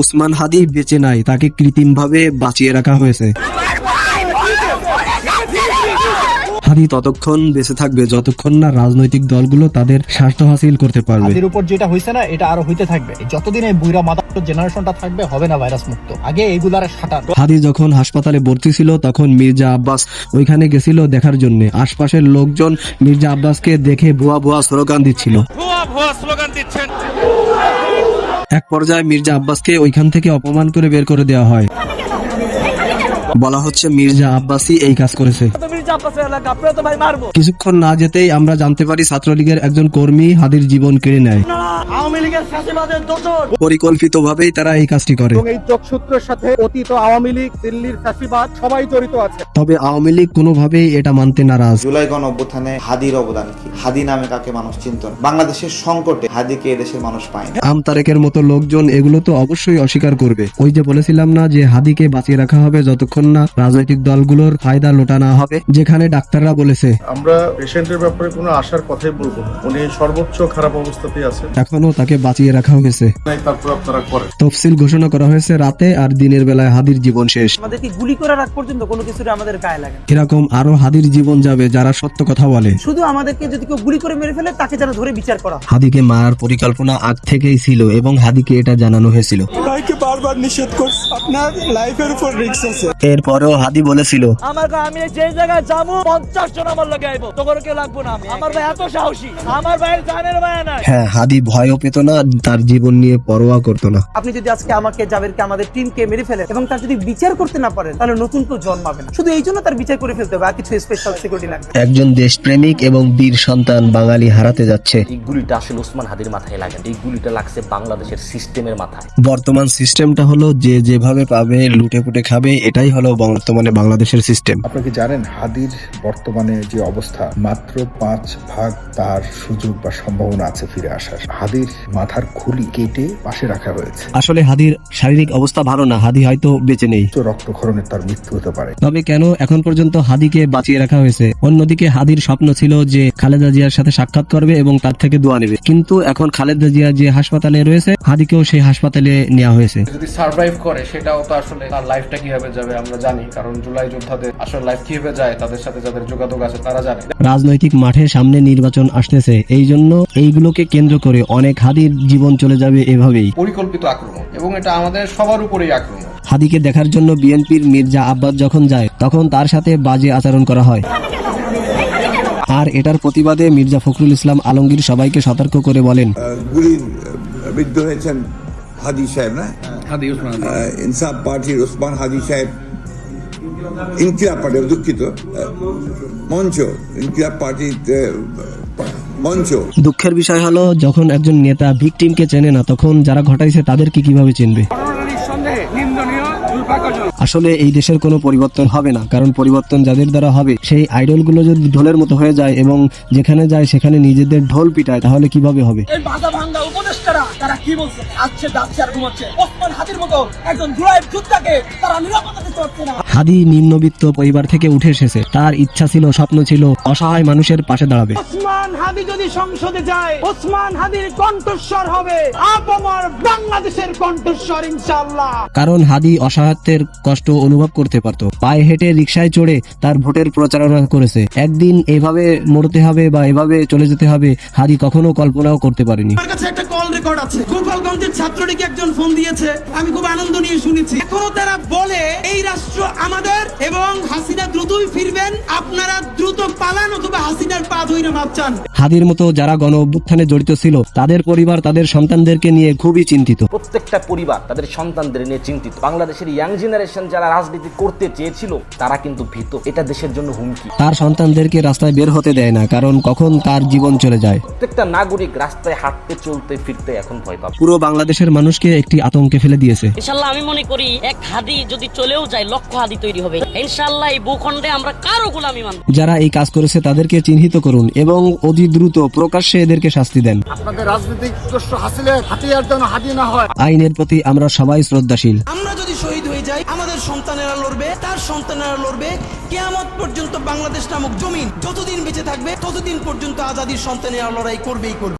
উসমান হাদি বেঁচে নাই তাকে কৃত্রিমভাবে বাঁচিয়ে রাখা হয়েছে। হাদি ততক্ষণ বেঁচে থাকবে যতক্ষণ না রাজনৈতিক দলগুলো তাদের স্বার্থ হাসিল করতে পারবে। এর উপর যেটা হয়েছে না এটা আরও হইতে থাকবে। যতদিন এই বুইরা মাথা জেনারেশনটা থাকবে হবে না ভাইরাস মুক্ত। আগে এইগুলার সাঁটার হাদি যখন হাসপাতালে ভর্তি ছিল তখন মির্জা আব্বাস ওইখানে গেছিল দেখার জন্য। আশপাশের লোকজন মির্জা আব্বাসকে দেখে ভুয়া ভুয়া স্লোগান দিচ্ছিল। ভুয়া ভুয়া স্লোগান এক পর্যায়ে মির্জা আব্বাসকে ওইখান থেকে অপমান করে বের করে দেওয়া হয়। বলা হচ্ছে মির্জা আব্বাসই এই কাজ করেছে। কিছুক্ষণ না যেতেই আমরা জানতে পারি ছাত্রলীগের একজন কর্মী হাদির জীবন কেড়ে নেয়। পরিকল্পিতভাবেই তারা এই কাজটি করে। এই যোগসূত্রের সাথে অতীত আওয়ামী লীগ দিল্লির ফ্যাসিবাদ সবাই জড়িত আছে। তবে আওয়ামী লীগ কোনোভাবেই এটা মানতে নারাজ। জুলাই গণ অভ্যুত্থানে হাদির অবদান কি? হাদি নামে কাকে মানুষ চিনত বাংলাদেশের সংকটে হাদিকে এদেশের মানুষ পায় না আম তারেকের মতো লোকজন এগুলো তো অবশ্যই অস্বীকার করবে। ওই যে বলেছিলাম না যে হাদিকে বাঁচিয়ে রাখা হবে যতক্ষণ না। রাজনৈতিক দলগুলোর ফায়দা লোটা না হবে যেখানে ডাক্তাররা বলেছে। আমরা পেশেন্টের ব্যাপারে কোনো আশার কথাই বলব না। উনি সর্বোচ্চ খারাপ অবস্থাতেই আছেন এখনও তাকে বাঁচিয়ে রাখা হয়েছে। তারপর আপনারা করেন। তফসিল ঘোষণা করা হয়েছে রাতে আর দিনের বেলায় হাদির জীবন শেষ। আমাদেরকে গুলি করার আগ পর্যন্ত কোনো কিছু আমাদের গায়ে লাগে এরকম আরও হাদির জীবন যাবে যারা সত্য কথা বলে। শুধু আমাদেরকে যদি কেউ গুলি করে মেরে ফেলে তাকে যেন ধরে বিচার করা হাদিকে মারার পরিকল্পনা আগ থেকেই ছিল এবং হাদিকে এটা জানানো হয়েছিল। ভাইকে বারবার নিষেধ করছে আপনার লাইফের উপর রিস্ক আছে। এরপরেও হাদি বলেছিল আমার ভাই আমি যে জায়গায় যাব পঞ্চাশ জন আমার লগে আইবো। তোর কেউ লাগবো না আমার ভাই এত সাহসী। আমার ভাইয়ের জানের ভাই নাই। হ্যাঁ হাদি ভয়ও পেত না তার জীবন নিয়ে পরোয়া করতো না। আপনি যদি আজকে আমাকে জাবেরকে আমাদের টিমকে মেরে ফেলেন এবং তার যদি বিচার করতে না পারেন তাহলে নতুন কেউ জন্মাবে না। শুধু এই জন্য তার বিচার করে ফেলতে হবে আর কিছু স্পেশাল সিকিউরিটি লাগবে। একজন দেশপ্রেমিক এবং বীর সন্তান বাঙালি হারাতে যাচ্ছে। এই গুলিটা আসলে ওসমান হাদির মাথায় লাগে এই গুলিটা লাগছে বাংলাদেশের সিস্টেমের মাথায়। বর্তমান সিস্টেমটা হলো যে যেভাবে পাবে লুটে পুটে খাবে এটাই হলো বর্তমানে বাংলাদেশের সিস্টেম আপনি কি জানেন হাদির বর্তমানে যে অবস্থা? মাত্র পাঁচ ভাগ তার সুযোগ বা সম্ভাবনা আছে ফিরে আসার। হাদির মাথার খুলি কেটে পাশে রাখা হয়েছে। আসলে হাদির শারীরিক অবস্থা ভালো না হাদি হয়তো বেঁচে নেই। রক্তক্ষরণে তার মৃত্যু হতে পারে। তবে কেন এখন পর্যন্ত হাদিকে বাঁচিয়ে রাখা হয়েছে? অন্যদিকে হাদির স্বপ্ন ছিল যে খালেদা জিয়ার সাথে সাক্ষাৎ করবে এবং তার থেকে দোয়া নেবে। কিন্তু এখন খালেদা জিয়া যে হাসপাতালে রয়েছে হাদিকেও সেই হাসপাতালে নেওয়া হয়েছে। যদি সার্ভাইভ করে সেটাও তো আসলে তার লাইফটা কীভাবে যাবে? আমরা জানি কারণ জুলাই যোদ্ধাদের আসলে লাইফ কীভাবে যায় তাদের সাথে যাদের যোগাযোগ আছে তারা জানে। রাজনৈতিক মাঠে সামনে নির্বাচন আসতেছে এই জন্য এইগুলোকে কেন্দ্র করে অনেক হাদির জীবন চলে যাবে এভাবেই। পরিকল্পিত আক্রমণ এবং এটা আমাদের সবার উপরেই আক্রমণ। হাদিকে দেখার জন্য বিএনপির মির্জা আব্বাস যখন যায় তখন তার সাথে বাজে আচরণ করা হয়। আর এটার প্রতিবাদে মির্জা ফখরুল ইসলাম আলমগীর সবাইকে সতর্ক করে বলেন। গুলির বিদ্ধ হয়েছেন হাদি সাহেব না? ইনসাফ পার্টির ওসমান হাদি সাহেব ইনকিলাব পার্টি দুঃখিত। মঞ্চ ইনকিলাব মঞ্চ দুঃখের বিষয় হলো যখন একজন নেতা ভিকটিমকে চেনে না তখন যারা ঘটাইছে তাদেরকে কীভাবে চিনবে? আসলে এই দেশের কোনো পরিবর্তন হবে না কারণ পরিবর্তন যাদের দ্বারা হবে সেই আইডলগুলো যদি ঢোলের মতো হয়ে যায় এবং যেখানে যায় সেখানে নিজেদের ঢোল পিটায় তাহলে কীভাবে হবে? উপদেষ্টারা তারা কি বলছে? আসছে যাচ্ছে আর ঘুমাচ্ছে। ওসমান হাতির মতো একজন যোদ্ধাকে তারা নিরাপত্তা দিতে পারছে না। হাদি নিম্নবিত্ত পরিবার থেকে উঠে এসেছে। তার ইচ্ছা ছিল স্বপ্ন ছিল অসহায় মানুষের পাশে দাঁড়াবে। ওসমান হাদি যদি সংসদে যায় ওসমান হাদির কণ্ঠস্বর হবে। আপমর বাংলাদেশের কণ্ঠস্বর ইনশাআল্লাহ। কারণ হাদি অসহায়ত্বের কষ্ট অনুভব করতে পারত। পায়ে হেঁটে রিক্সায় চড়ে তার ভোটের প্রচারণা করেছে। একদিন এভাবে মরতে হবে বা এভাবে চলে যেতে হবে হাদি কখনো কল্পনাও করতে পারেনি। আমার কাছে একটা কল রেকর্ড আছে। গোপালগঞ্জের ছাত্রলীগ একজন ফোন দিয়েছে। আমি খুব আনন্দ নিয়ে শুনেছি। এখনও তারা বলে এই রাষ্ট্র আমাদের এবং হাসিনা দ্রুতই ফিরবেন। আপনারা দ্রুত পালান অথবা হাসিনার পা ধইরে মাপ চান হাদির মতো যারা গণ অভ্যুত্থানে জড়িত ছিল তাদের পরিবার তাদের সন্তানদেরকে নিয়ে খুবই চিন্তিত। প্রত্যেকটা পরিবার তাদের সন্তানদের নিয়ে চিন্তিত। বাংলাদেশের ইয়াং জেনারেশন যারা রাজনীতি করতে চেয়েছিল তারা কিন্তু ভীত। এটা দেশের জন্য হুমকি। তার সন্তানদেরকে রাস্তায় বের হতে দেয় না কারণ কখন তার জীবন চলে যায়। প্রত্যেকটা নাগরিক রাস্তায় হাঁটতে চলতে ফিরতে এখন ভয় পাবে। পুরো বাংলাদেশের মানুষকে একটি আতঙ্কে ফেলে দিয়েছে। ইনশাল্লাহ আমি মনে করি এক হাদি যদি চলেও যায় লক্ষ হাদি তৈরি হবে। ইনশাল্লাহ এই ভূখণ্ডে আমরা কারও গোলামি মানব যারা এই কাজ করেছে তাদেরকে চিহ্নিত করুন এবং অতি দ্রুত প্রকাশ্যে এদেরকে শাস্তি দেন। আপনাদের রাজনৈতিক উদ্দেশ্য হাসিলের হাতিয়ার যেন হাতি না হয়। আইনের প্রতি আমরা সবাই শ্রদ্ধাশীল। আমরা যদি শহীদ হয়ে যাই আমাদের সন্তানেরা লড়বে তার সন্তানেরা লড়বে। কেয়ামত পর্যন্ত বাংলাদেশ নামক জমিন যতদিন বেঁচে থাকবে ততদিন পর্যন্ত আজাদির সন্তানেরা লড়াই করবেই করবে।